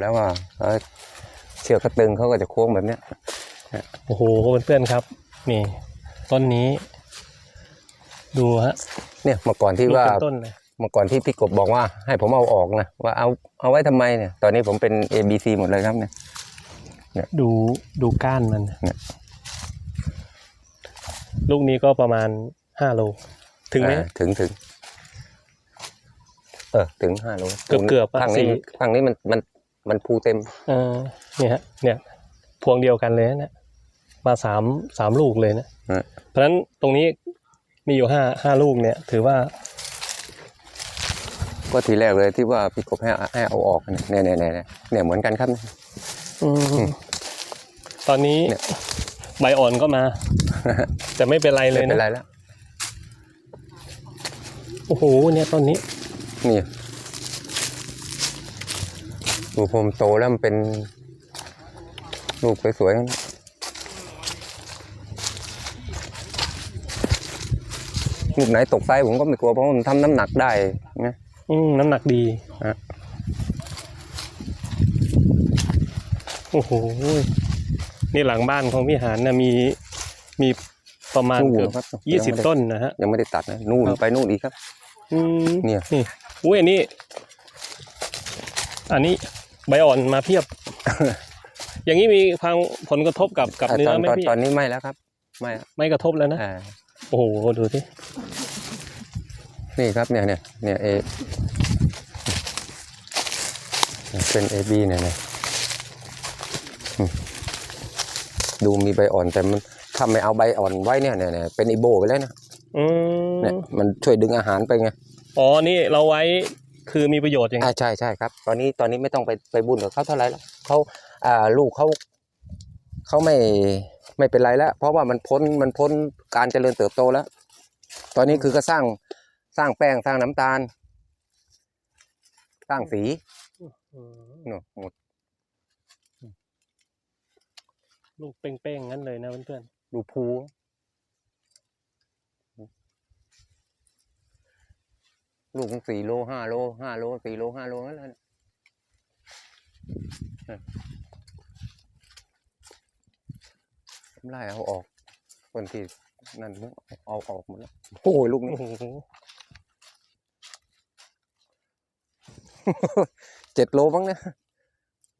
แล้วว่าเอ่อเชือกเขาตึงเขาก็จะโค้งแบบเนี้ยโอ้โหเพื่อนๆครับ นี่ ต้นนี้ ดูฮะ เนี่ยเมื่อก่อนที่ลูกว่าเป็นต้นเลยเมื่อก่อนที่พี่กบบอกว่า ให้ผมเอาออกนะว่าเอาเอาไว้ทำไมเนี่ย ตอนนี้ผมเป็น A B C หมดเลยครับเนี่ยดูดูก้านมันเนี่ยลูกนี้ก็ประมาณห้าโล ถึงไหมอ่าถึงถึง เออถึงห้าโลเกือบเกือบอะทางนี้สี่ทางนี้มันมัน มันภูเต็มเออเนี่ยฮะเนี่ยพวงเดียวกันเลยนะเนี่ยมาสามสามลูกเลยนะฮะเพราะฉะนั้นตรงนี้มีอยู่ห้าห้าลูกเนี่ย ถือว่า ก็ทีแรกเลยที่ว่าพี่กบให้ให้เอาออกเนี่ยเนี่ยเนี่ยเนี่ยเนี่ยเหมือนกันครับอืมตอนนี้เนี่ยใบอ่อนก็มา แต่ไม่เป็นไรเลไม่ยเป็นนะไรแล้วโอ้โหเนี่ยต้นนี้นี่ ดูผมโตแล้วมันเป็นลูกสวยๆลูกไหนตกไซส์ผมก็ไม่กลัวเพราะมันทำน้ำหนักได้ไงอืมน้ำหนักดีฮะโอ้โหนี่หลังบ้านของพี่หานนะมีมีประมาณนู่นเกือบครับยี่สิบงไม่ได้ต้นนะฮะยังไม่ได้ตัดนะนู่นครับไปนู่นอีกครับ อืมเนี่ยนี่อุ้ยอันนี้ อันนี้ ใบอ่อนมาเพียบ อย่างนี้มีความผลกระทบกับกับอะเนื้ตออนไหมตอนพี่ตอนนี้ไม่แล้วครับ ไม่แล้วไม่กระทบแล้วนะอ่าโอ้โหดูสินี่ครับเนี่ยเนี่ยเนี่ยเอเป็นเอบีเนี่ยเนี่ยอืมดูมีใบอ่อนแต่มันถ้าไม่เอาใบอ่อนไว้เนี่ยเนี่ยเนี่ยเป็นอีโบไปแล้วนะอืเนี่ยมมันช่วยดึงอาหารไปไงอ๋อนี่เราไว้ คือมีประโยชน์อย่างอ่าใช่ใช่ครับ ตอนนี้ตอนนี้ไม่ต้องไปไปบุญกับเขาเท่าไหร่แล้วเขาอ่าลูกเขาเขาไม่ไม่เป็นไรแล้ว เพราะว่ามันพ้นมันพ้นการเจริญเติบโตแล้ว ตอนนี้คือก็สร้างสร้างแป้งสร้างน้ำตาล สร้างสีอืมเนอะหมดลูกเป้งๆงั้นเลยนะเพื่อนดูภู ลูกสี่โลห้าโลห้าโลสี่โลห้าโลนั่นแหละเนี่ยไล่เอาออกคนที่นั่นเอาออกหมดแล้วโอ้ยลูกๆนี้โอ้โหเจ็ดโลบ้างเนี่ย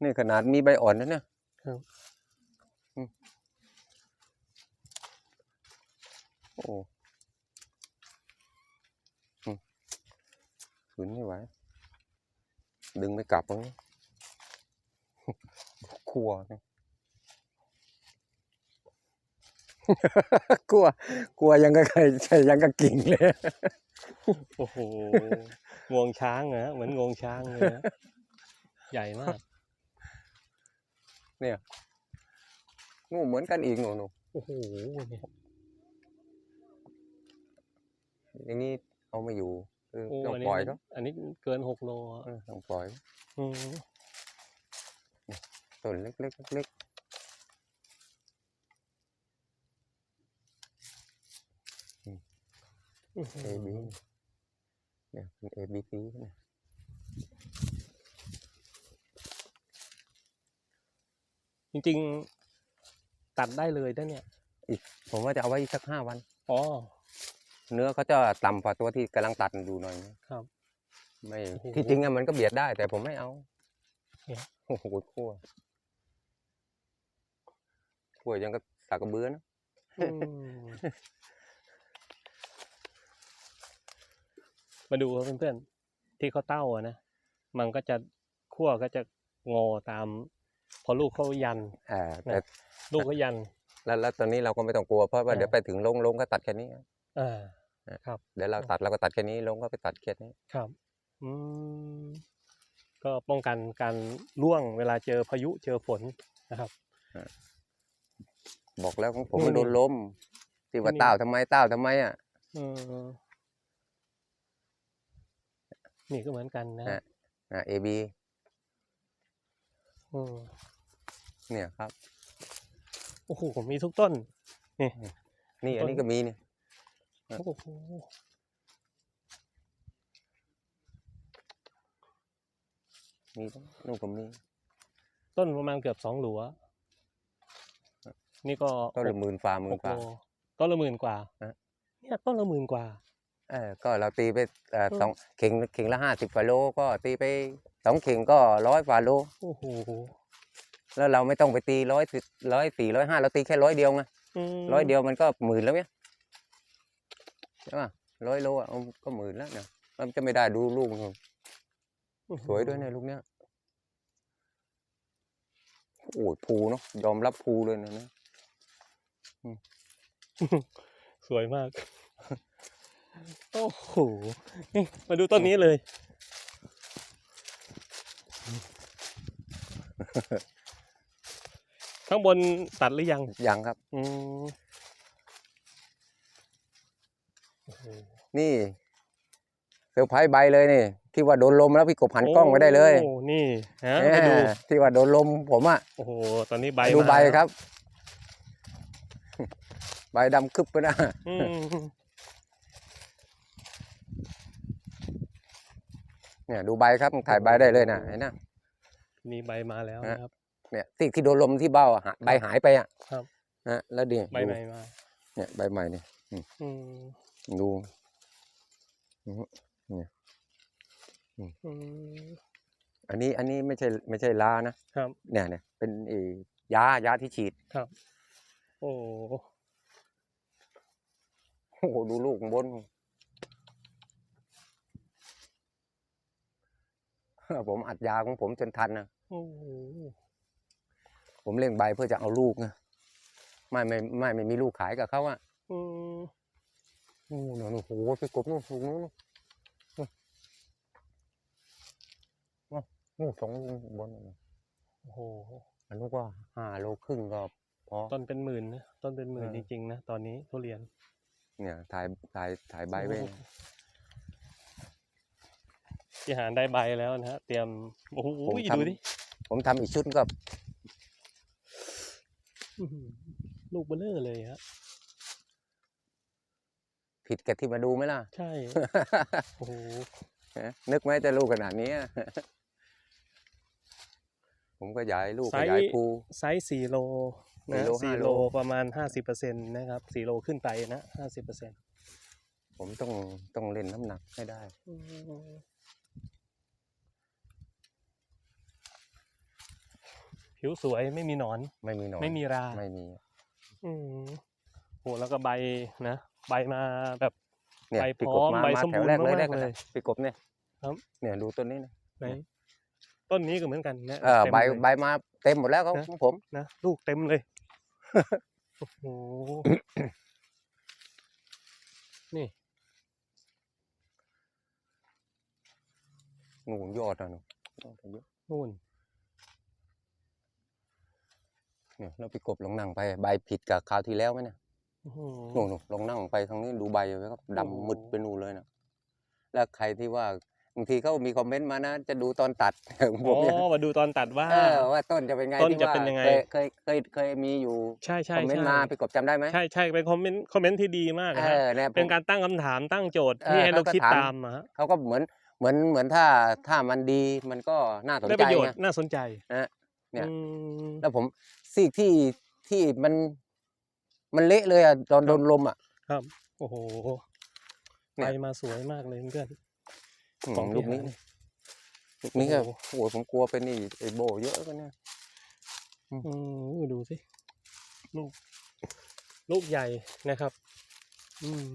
นี่ขนาดมีใบอ่อนนะเนี่ยครับอืมโอ้อื ขืนไม่ไหวดึงไม่กลับมั้งครัวเนี่ยกลัว กลัวยังก็ใครใช่ยังก็กิ่งเลย โอ้โห งวงช้างเหรอเหมือนงวงช้างเลยนะใหญ่มากงูเหมือนกันอีกหนูหนูโอ้โหเนี่ยอย่างนี้เอาไม่อยู่คือโอ้ ต้องอันปนี้ล่อยเขาอันนี้เกินหกโลอะเออต้องปล่อยอืมต้นเล็กๆเล็กอื้อหืๆ A อ B เนี่ยเป็น A B C เนี่ยจริงๆ ตัดได้เลยนะเนี่ยผมว่าจะเอาไว้อีกสักห้าวัน อ๋อ เนื้อเขาจะต่ำกว่าตัวที่กำลังตัดอยู่หน่อยนะครับ ไม่โอ้โหที่จริงอะมันก็เบียดได้ แต่ผมไม่เอาเนี่ย โอ้โหขั้วขั้วยังก็สากกระเบือนะอืมมาดูครับเพื่อนๆที่เขาเต้าอะนะมันก็จะขั้วก็จะงอตาม พอลูกเขายัน อ่าแต่ ลูกเขายัน แล้วแล้วตอนนี้เราก็ไม่ต้องกลัวเพราะว่าอ่า เดี๋ยวไปถึงลงลงก็ตัดแค่นี้ อ่า เดี๋ยวเราตัดเราก็ตัดแค่นี้ลงก็ไปตัดแค่นี้ครับอืมก็ป้องกันการร่วงเวลาเจอพายุเจอฝนนะครับ บอกแล้วของผมนี่มันโดนล้มที่ว่านี่เต้าทำไมเต้าทำไมอะอืมนี่ก็เหมือนกันนะฮะอ่า A B อืมเนี่ยครับโอ้โหมีทุกต้นนี่อันนี้ก็มีเนี่ยครับ โอ้โหมีทั้งนู่นก็มีต้นประมาณเกือบสองหลัว นี่ก็ต้นละหมื่นฝ่าหมื่หนกฝ่าโลต้นละหมื่นกว่าฮะเนี่ยต้นละหมื่นกว่าเออก็เราตีไปเอ่อเออสองเข่งเข่งละห้าสิบกว่าโลก็ตีไปสองเข่งก็ร้อยกว่าโลโอ้โหแล้วเราไม่ต้องไปตีร้อยร้อยสี่ร้อยห้าเราตีแค่ร้อยเดียวไงมร้อยเดียวมันก็หมื่นแล้วเนี่ย ใช่ป่ะร้อยโลอะเอาก็หมื่นแล้วเนี่ยมันจะไม่ได้ดูลูกมันโอ้โหสวยด้วยเนี่ยลูกเนี้ยโอ้ยภูเนาะยอมรับภูเลยนะเนี่ยสวยมาก โอ้โหนี่มาดูต้นนี้เลย ข้างบนตัดหรือยัง ยังครับ อืมโอ้โห นี่เซอร์ไพรส์ใบเลยนี่ ที่ว่าโดนลมแล้วพี่กบหันกล้องไว้ได้เลยโอ้นี่ฮะแหมให้ดูที่ว่าโดนลมผมอะโอ้โหตอนนี้ใบดูมาใบแล้วครับ ใบดำคึบไปนะอืมเนี่ยดูใบครับถ่ายใบได้เลยนะเห็นนะนี่ใบมาแล้วฮะนะครับ เนี่ยที่ที่โดนลมที่เบ้าอะหาใบหายไปอะครับนะแล้วดิใบดูใหม่มาเนี่ยใบใหม่นี่อื มดูอืมอันนี้อันนี้ไม่ใช่ไม่ใช่ลานะครับ เนี่ยเนี่ยเป็นไอ้ยายาที่ฉีดครับ โอ้โอ้โหดูลูกข้างบนผมอัดยาของผมจนทันนะโอ้โหผมเล่งใบเพื่อจะเอาลูกนะไม่ไม่ไม่ไม่มีลูกขายกับเขาอะอืม โอ้โหโอ้โหไปกบนู่นสูงนู้นนู่นนู่นนู่นสองลูกบนนู่นโอ้โหอันนู้นก็ห้าโลครึ่งก็พอต้นเป็นหมื่นนะต้นเป็นหมื่นเออจริงๆนะตอนนี้ทุเรียน เนี่ยถ่ายถ่ายถ่ายใบไว้โอ้โหพี่หารได้ใบแล้วนะฮะเตรียมโอ้โหผมดูทำดิผมทำอีกชุดก็อื้อหือลูกเบลเลอร์เลยฮะ ผิดกับที่มาดูไหมล่ะ ใช่ โอ้โห นึกไหมจะลูกขนาดนี้ ผมก็ย้ายลูกขยายภูไซส์สี่โลนะสี่โลสี่ห้าโลโลประมาณห้าสิบเปอร์เซ็นต์นะครับสี่โลขึ้นไปนะห้าสิบเปอร์เซ็นต์ผมต้องต้องเล่นน้ำหนักให้ได้ ผิวสวยไม่มีหนอน ไม่มีหนอน ไม่มีรา ไม่มีอืมโหแล้วก็ใบนะ ใบมาแบบเนี่ยใบพี่พกร้บอมมาใบมาสมแถบูวรณ์แรกเลยมากๆแรกเลยพี่กบเนี่ยครับ เนี่ยดูต้นนี้นะไหนต้นนี้ก็เหมือนกันนะเออต็มใบเลย ใบมาเต็มหมดแล้วของนะ ของผมนะลูกเต็มเลย โอ้โห นี่ หนูยอดอะหนูยอดเยอะนู่น เนี่ยแล้วพี่กบลองนั่งไปใบผิดกับคราวที่แล้วไหมเนี่ยอื้อ หือหนูหนูลองนั่งไปทางนี้ดูใบไว้ครับโอ้โหดำมึดไปนู่นเลยนะแล้วใครที่ว่าบางทีเขามีคอมเมนต์มานะ จะดูตอนตัดของผอ๋มเนี่ยอมาดูตอนตัดว่าเออว่าต้นจะเป็นไงต้นที่จะว่าเป็นยังไงเคยเคยเคยเคยมีอยู่ใช่ใช่คอมเมนต์ใช่มาพี่กบจำได้ไหมใช่ใช่เป็นคอมเมนต์คอมเมนต์ที่ดีมากเอนะฮะอเนี่ยผมเป็นการตั้งคำถามตั้งโจทย์เออที่ให้เราเขาก็คิดถามตามอะฮะเขาก็เหมือนเหมือนเหมือนถ้าถ้ามันดีมันก็น่าสนได้ใจประโยชไงน์น่าสนใจนะเนี่ยอืมแล้วผมซีกที่ที่มัน มันเละเลยอะตอนครับโดนลมอะ ครับ โอ้โหเนี่ใบยมาสวยมากเลยเพื่อนอืมของลูพี่กนี้หา ลูกนี้ก็โอ้โอ้โหผมกลัวเป็นนี่ไอโบเยอะกันเนี่ย อืมดูสิลูก ลูกใหญ่นะครับอืม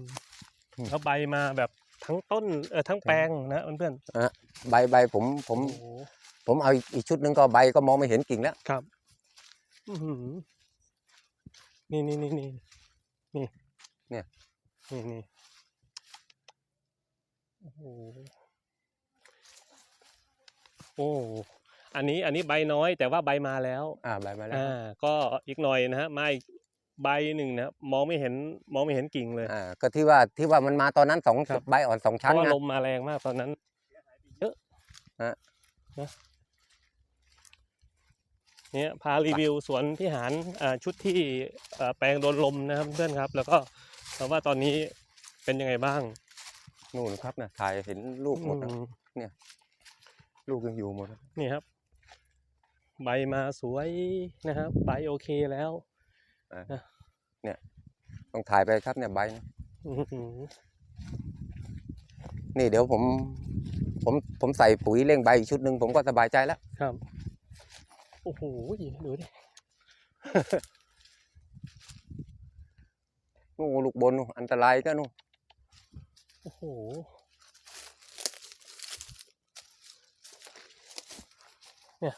แล้วใบมาแบบทั้งต้นเออทั้งแปลงนะเพื่อนใบใบผมผๆม โอ้โหผมเอาอีกอีกชุดหนึ่งก็ใบก็มองไม่เห็นกิ่งแล้ว ครับ อื้อหือ นี่นี่นี่นี่นี่เนี่ยนี่นี่โอ้โหโอ้อันนี้อันนี้ใบน้อยแต่ว่าใบมาแล้วอ่าใบมาแล้วอ่าก็อีกหน่อยนะฮะมาอีกใบหนึ่งนะมองไม่เห็นมองไม่เห็นกิ่งเลยอ่าก็ที่ว่าที่ว่ามันมาตอนนั้นสองครับใบอ่อนสองเพชั้นราะว่านะลมมาแรงมากตอนนั้นเยอะฮะนะ เนี่ยพารีวิวสวนพี่หารอ่าชุดที่อ่าแปลงโดนลมนะครับเพื่อนครับ แล้วก็แต่ว่าตอนนี้เป็นยังไงบ้างนู่นครับนะถ่ายเห็นลูกหมดนะอืมลูกยังอยู่หมดนะนี่ครับ ใบมาสวยนะครับ ใบโอเคแล้วต้องถ่ายไปครับเนี่ยใบนะอื้อหือนี่เดี๋ยวผม ผมผมใส่ปุ๋ยเร่งใบอีกชุดหนึ่งผมก็สบายใจแล้วครับ โอ้โหดูดินู่นลูกบนนู่นอันตรายก็นู่นโอ้โหเนี่ย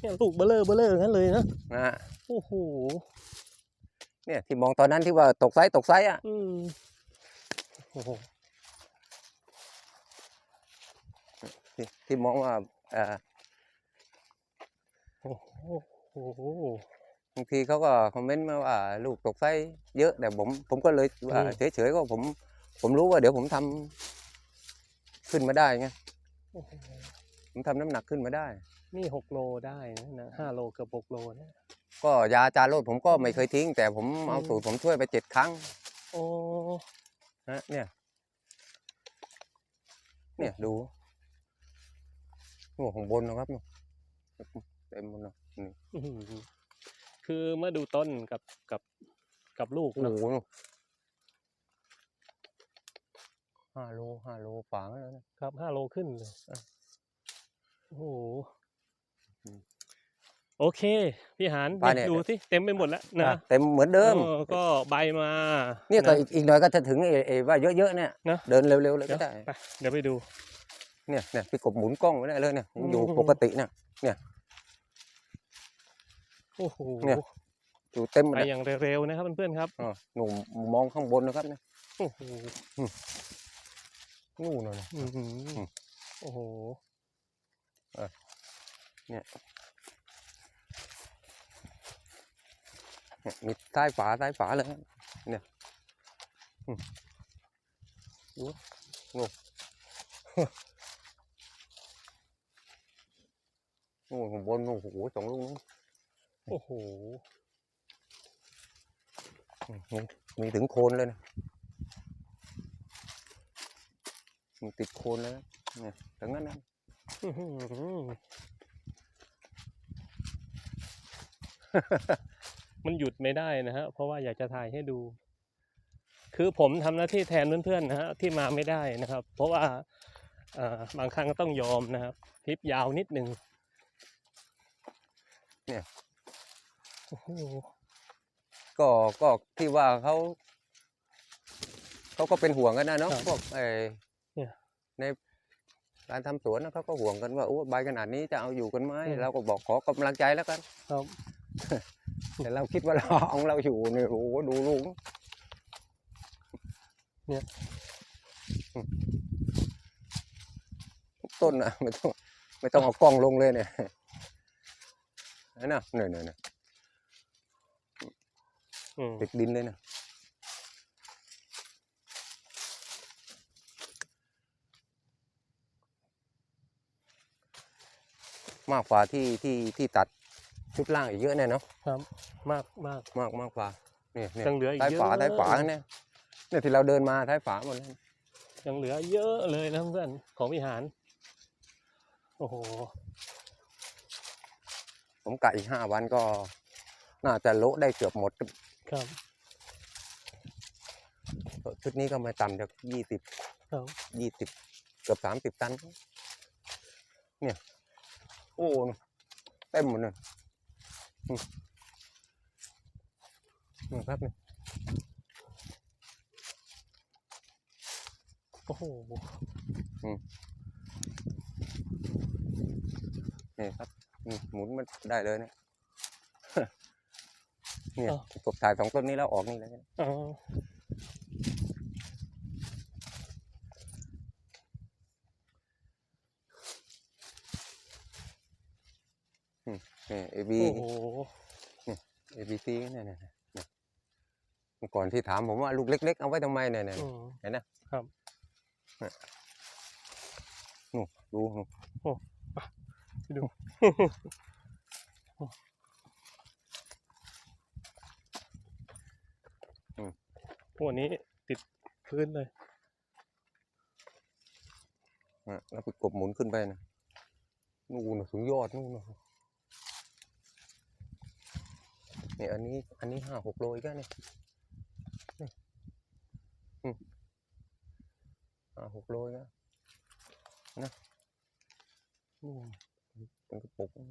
เนี่ยลูกเบลเลอร์เบลเลอร์งั้นเลยนะนะฮะโอ้โหเนี่ยที่มองตอนนั้นที่ว่าตกไซส์ตกไซส์อะอืมโอ้โหที่ที่มองว่าเอ่อ โอ้โหโอ้โหบางทีเขาก็คอมเมนต์มาว่าลูกตกไซส์เยอะแต่ผมผมก็เลยว่าอืมเฉยๆก็ผม ผมรู้ว่าเดี๋ยวผมทำขึ้นมาได้ไงโอ้โหผมทำน้ำหนักขึ้นมาได้ นี่หกโลได้นะนะห้าโลเกือบหกโลนะก็ยาจารโรดผมก็ไม่เคยทิ้ง แต่ผมเอาอืมสูตรผมช่วยไปเจ็ดครั้ง โอ้นะเนี่ย เนี่ยดูโอ้ของบนนะครับนู่นเต็มหมดเลยนี่อื้อหือคือเมื่อดูต้นกับกับกับลูกโอ้เนโหอะนู่นห้าโลห้าโลฝางแล้วนะครับห้าโลขึ้นเลยอะโอ้โหอืมโอเค พี่หานไปเนี่ย ดูสิเต็มไปหมดแล้วนะอะเต็มเหมือนเดิม ออก็ใบมาเนี่ยก็ะ อีกอีกหน่อยก็จะถึงไอ้ไอ้ว่าเยอะๆเนี่ยนะ เดินเร็วๆเลยเดี๋ก็ยวได้ ไปเดี๋ยวไปดู เนี่ยเนี่ยพี่กบหมุนกล้องไว้ได้เลยเนี่ยยังอยู่อืม ปกติเนี่ย โอ้โหเนี่ย อยู่เต็มหมดไปเลยอย่างเร็วๆนะครับเพื่อนๆครับอะหนุ่มมองข้างบนนะครับเนี่ยโอ้โหนู่นน่ะอื้อหืออืมโอ้โหเนี่ยมีใต้ฝาใต้ฝาเลยเนี่ยอืมดูนู่นนู่นข้างบนนู่นโอ้โหสองลูกนู้น โอ้โหอืมนี่มีถึงโคนเลยนะมีติดโคนเลยนะเนี่ยถึงนั้นนะอื้อหือมันหยุดไม่ได้นะฮะ เพราะว่าอยากจะถ่ายให้ดู คือผมทำหน้าที่แทนเพื่อนๆนะฮะที่มาไม่ได้นะครับ เพราะว่าเอ่อบางครั้งก็ต้องยอมนะครับคลิปยาวนิดหนึ่งเนี่ยโอ้ โหก็ก็ที่ว่าเขาเขาก็เป็นห่วงกันนะเนาะครับพวกไอ้เนี่ย ในการทำสวนนะเขาก็ห่วงกันว่าโอ้ใบขนาดนี้จะเอาอยู่กันไหมอืมเราก็บอกขอกำลังใจแล้วกัน ครับ แต่เราคิดว่าเราเอาเราอยู่เนี่ยโอ้โหดูลุงเนี่ยอืมทุกต้นนะไม่ต้องไม่ต้องเอากล้องลงเลยเนี่ยนั่นนะเนี่ยเนี่ยเนี่ยอืม ติดดินเลยนะมากกว่าที่ที่ที่ตัดชุดล่างอีกเยอะแน่เนาะครับ มากมากมากมากกว่าเนี่ยเนี่ยยังเหลืออีกท้ายเยอะฝาท้ายฝาเนี่ยเนี่ยที่เราเดินมาท้ายฝาหมดเลยยังเหลือเยอะเลยนะเพื่อนของวิหาร โอ้โห ผมกะอีกห้าวันก็ น่าจะโละได้เกือบหมด ครับชุดนี้ก็ไม่ต่ำจากยี่สิบครับยี่สิบเกือบสามสิบตัน เนี่ย โอ้เต็มหมดเลยอืมนี่ครับนี่โอ้โหนี่ครับนี่หมุนมันได้เลยเนี่ย เนี่ยอ้าวกบถ่ายสองต้นนี้แล้วออกนี่เลยอ๋อนี่เอบีโอ้โหเอบีซีเนี่ยเนี่ยเนี่ยเมื่อก่อนที่ถามผมว่าลูกเล็ก ๆ เอาไว้ทำไมเนี่ยเนี่ย อืม เห็นนะครับนู่นดูนู่นดู พวกนี้ติดพื้นเลยอะแล้วไปกบหมุนขึ้นไปนะนู่นนะถึงยอดนู่นนะเนี่ยอันนี้อันนี้ห้าหกโลอีกแล้วเนี่ยนี่ห้าหกโลอีกแล้วนะนู่นเป็นกระปุกโอ้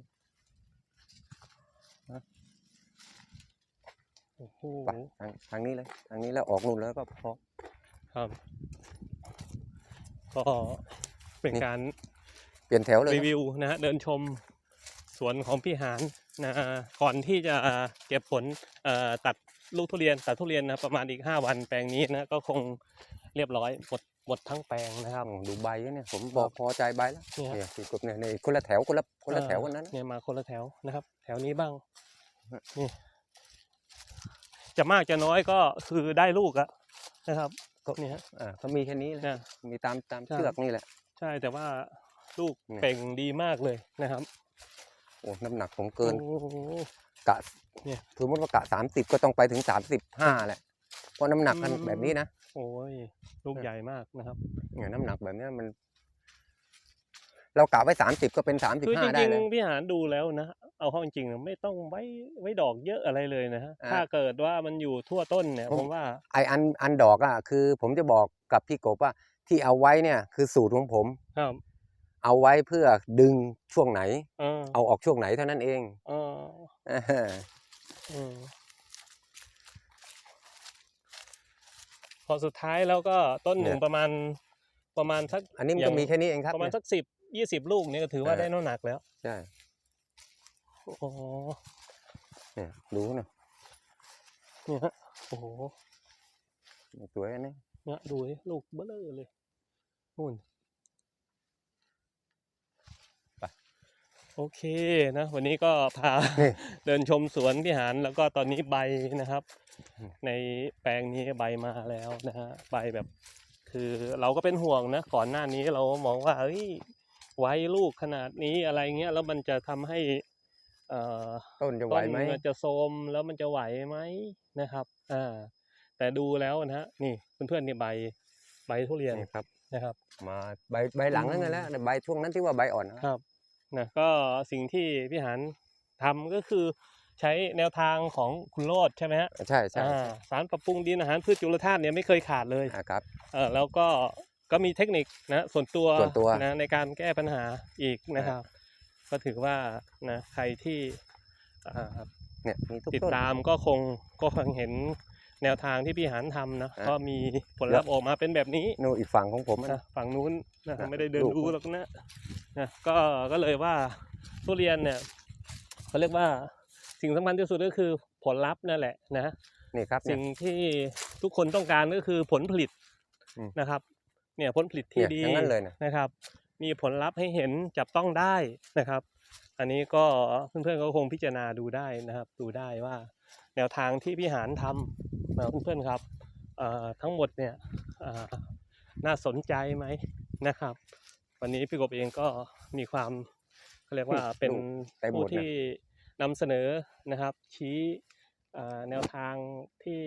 โหไปทางทางนี้เลยทางนี้แล้วออกนู่นแล้วก็พอครับ ก็เป็นนี่การเปลี่ยนแถวเลยรีครับวิวนะฮะเดินชมสวนของพี่หานนะก่อนที่จะเก็บผลเอ่อตัดลูกทุเรียนตัดทุเรียนนะประมาณอีก 5 วันแปลงนี้นะก็คงเรียบร้อยหมดหมดทั้งแปลงนะครับอืมดูใบเนี่ยผมบอกพอใจใบแล้วเนี่ยเนี่ยคือกบเนี่ยในคนละแถวคนละคนละแถวกันนั้นเนี่ยมาคนละแถวนะครับ แถวนี้บ้างฮะนี่ จะมากจะน้อยก็คือได้ลูกอะนะครับนี่ฮะอ่าเขามีแค่นี้แหละนะมีตามตามใช่เชือกนี่แหละ ใช่แต่ว่าลูกเนี่ยเป่งดีมากเลยนะครับโอ้น้ำหนักผมเกินโอ้โหกะเนี่ยสมมติว่ากะสามสิบก็ต้องไปถึงสามสิบห้าแหละเพราะน้ำหนักมันอืมแบบนี้นะโอ้ยลูกเนี่ยใหญ่มากนะครับเนี่ยน้ำหนักแบบเนี้ยมัน เรากะไว้สามสิบก็เป็นสามสิบคือจห้าได้ริงเลย ๆพี่หานดูแล้วนะ เอาเข้าจริงๆไม่ต้องไว้ไว้ดอกเยอะอะไรเลยนะฮะอ่าถ้าเกิดว่ามันอยู่ทั่วต้นเนี่ย ผม ผมว่า ไออันอันดอกอะคือ ผมจะบอกกับพี่กบว่าที่เอาไว้เนี่ยคือสูตรของผม ครับเอาไว้เพื่อดึงช่วงไหน เออเอาออกช่วงไหนเท่านั้นเองเออเออเออพอสุดท้ายแล้วก็ต้นหนึ่งประมาณประมาณสักอันนี้มันอย่าก็งมีแค่นี้เองครับประมาณเนี่ยสักสิบ ยี่สิบลูกเนี่ยก็ถือว่าเออได้น้ำหนักแล้ว ใช่โอ้โหเนี่ยดูนะเนี่ยฮะโอ้โหสวยอันนี้เนี่ยดูดิลูกเบ้อเลยเลยนู่นโอเคนะ วันนี้ก็พานี่เดินชมสวนพี่หารแล้วก็ตอนนี้ใบนะครับอืมในแปลงนี้ใบมาแล้วนะฮะใบแบบ คือเราก็เป็นห่วงนะ ก่อนหน้านี้เรามองว่าเอ้ย ไว้ลูกขนาดนี้อะไรเงี้ยแล้วมันจะทำให้เอ่อต้นจะไหวต้นไหมมันจะโทรมแล้วมันจะไหวไหมนะครับอ่าแต่ดูแล้วนะฮะนี่เพื่อนๆนี่ใบใบทุเรียนนี่ครับนะครับ มาใบใบหลังนั่นไงอืมแล้วใบช่วงนั้นที่ว่าใบอ่อนนะครับนะก็สิ่งที่พี่หานทำก็คือใช้แนวทางของคุณโรดใช่ไหมฮะใช่ใช่อ่าสารปรับปรุงดินอาหารพืชจุลธาตุเนี่ยไม่เคยขาดเลยอ่าครับเออแล้วก็ ก็มีเทคนิคนะส่วนตัวส่วนตัว นะในการแก้ปัญหาอีกนะครับ ก็ถือว่านะใครที่อ่าเนี่ยมีทุกติดต้น ตามก็คงก็คงเห็นแนวทางที่พี่หานทำนะอะ ก็มีผลลัพธ์ออกมาเป็นแบบนี้ นู่นอีกฝั่งของผมอะนะฝั่งนู้นนะอะไม่ได้เดินลูก ดูหรอกนะนะก็ก็เลยว่าทุเรียนเนี่ยเขาเรียกว่าสิ่งสำคัญที่สุดก็คือผลลัพธ์นั่นแหละนะ นี่ครับเนี่สิ่ยงที่ทุกคนต้องการก็คือผลผลิตอืมนะครับ เนี่ยผลผลิตที่เนี่ยดีอย่างนั้นเลยนะนะครับ มีผลลัพธ์ให้เห็นจับต้องได้นะครับ อันนี้ก็เพื่อนๆก็คงพิจารณาดูได้นะครับ ดูได้ว่าแนวทางที่พี่หารทำนะเพื่อนๆครับเอ่อทั้งหมดเนี่ยเอ่อน่าสนใจไหมนะครับ วันนี้พี่กบเองก็มีความเขาเรียกว่าเป็นเต็มหมผู้ดนะที่นำเสนอนะครับ ชี้เอ่อแนวทางที่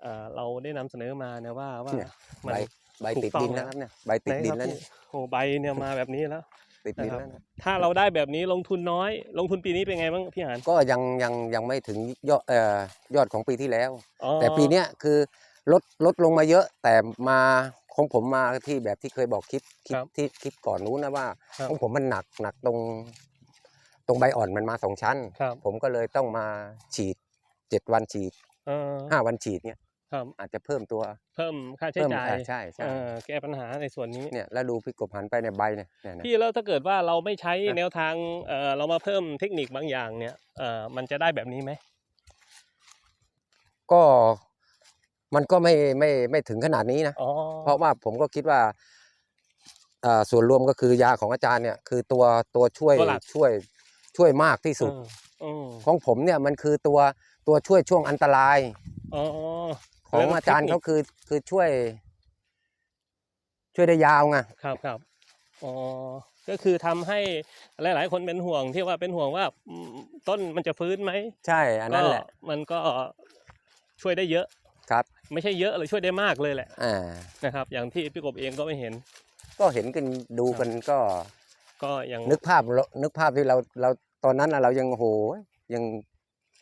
เอ่อเราได้นำเสนอมานะว่าว่าเนี่ยมัใบน ใบถูกติดต้องดินแล้วแล้วครับเนี่ยใบติดไหนดิคนรับแล้วพี่เนี่ยโอ้ใบเนี่ยมาแบบนี้แล้ว ติดดินนะครับแล้วเนี่ยถ้าเราได้แบบนี้ลงทุนน้อย ลงทุนปีนี้เป็นไงบ้างพี่หานก็ยังยังยังไม่ถึงยอดเอ่อยอดของปีที่แล้วอ๋อแต่ปีเนี้ยคือลดลดลงมาเยอะ แต่มาของผมมาที่แบบที่เคยบอกคลิปคลิปที่คลิปก่อนนู้นนะว่าครับของผมมันหนักหนักตรง ตรงใบอ่อนมันมาสองชั้นครับผมก็เลยต้องมาฉีดเจ็ดวันฉีดเออห้าวันฉีดเนี่ย ครับ อาจจะเพิ่มตัวเพิ่มค่าใช้เพิ่มจ่ายอ่าใช่ใช่เออแก้ปัญหาในส่วนนี้ เนี่ยแล้วดูพี่กบหันไปในยใบเนี่ยเนี่ยนะ พี่แล้วถ้าเกิดว่าเราไม่ใช้อะแนวทางเออเรามาเพิ่มเทคนิคบางอย่างเนี่ยเออมันจะได้แบบนี้ไหมก็มันก็ไม่ไม่ไม่ถึงขนาดนี้นะ อ๋อเพราะว่าผมก็คิดว่าอ่าส่วนรวมก็คือยาของอาจารย์เนี่ยคือตัวตัวช่วยช่วยช่วยมากที่สุดเอออืมของผมเนี่ยมันคือตัวตัวช่วยช่วงอันตราย อ๋อ ของแล้วอาจารย์เทคนิคเขาคือคือช่วย ช่วยได้ยาวไงครับครับอ๋อก็คือทำให้หลาย ๆ คนเป็นห่วงที่ว่าเป็นห่วงว่าอืมต้นมันจะฟื้นไหมใช่ อันนั้นแหละก็มันก็ช่วยได้เยอะครับ ไม่ใช่เยอะเลยช่วยได้มากเลยแหละอ่านะครับ อย่างที่พี่กบเองก็ไม่เห็น ก็เห็นกันดูกันก็ ก็ยังนึกภาพเรานึกภาพที่เราเราตอนนั้นน่ะเรายังโอ้โหยัง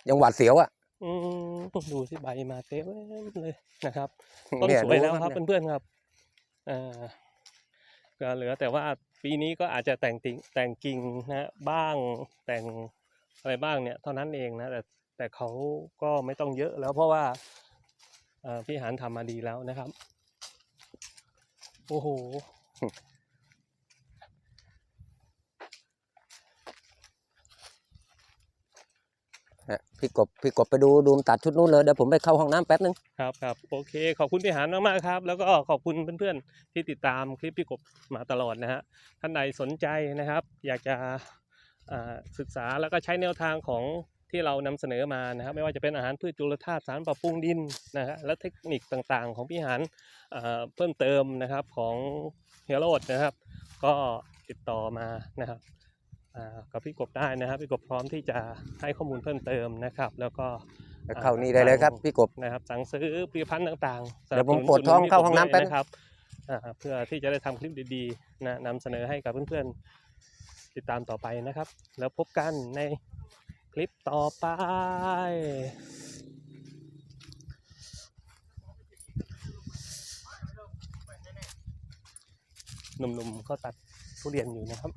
ยังหวาดเสียวอะ อืมดูสิใบมาเต็มเลยนะครับต้นเนี่ยสวยดูแล้วครับเนี่ยเพื่อนๆครับอ่าก็เหลือแต่ว่าปีนี้ก็อาจจะแต่งติงแต่งกิ่งนะบ้างแต่งอะไรบ้างเนี่ยเท่านั้นเองนะแต่แต่เขาก็ไม่ต้องเยอะแล้วเพราะว่าเอ่อพี่หานทำมาดีแล้วนะครับ โอ้โห พี่กบพี่กบไปดูดูมตัดชุดนู้นเลยเดี๋ยวผมไปเข้าห้องน้ำแป๊บนึง ครับครับโอเค ขอบคุณพี่หานมากๆครับ แล้วก็ขอบคุณเพื่อนๆที่ติดตามคลิปพี่กบมาตลอดนะฮะท่านใดสนใจนะครับ อยากจะศึกษาแล้วก็ใช้แนวทางของที่เรานำเสนอมานะครับ ไม่ว่าจะเป็นอาหารพืชจุลธาตุสารปรับปรุงดินนะฮะและเทคนิคต่างๆ ของพี่หานเพิ่มเติมนะครับของเฮโรดนะครับ ก็ติดต่อมานะครับ กับพี่กบได้นะครับพี่กบพร้อมที่จะให้ข้อมูลเพิ่มเติมนะครับ แล้วก็ไปเข้านี่ได้เลยครับพี่กบนะครับสั่งซื้อผลิตภัณฑ์ต่างๆเดี๋ยวผมสนับสนุนปวดท้องจุดเข้าห้องน้ำแป๊บด้วยนะครับอ่าเพื่อที่จะได้ทำคลิปดีๆนะนำเสนอให้กับเพื่อนๆติดตามต่อไปนะครับ แล้วพบกันในคลิปต่อไปหนุ่มๆเขาตัดทุเรียนอยู่นะครับ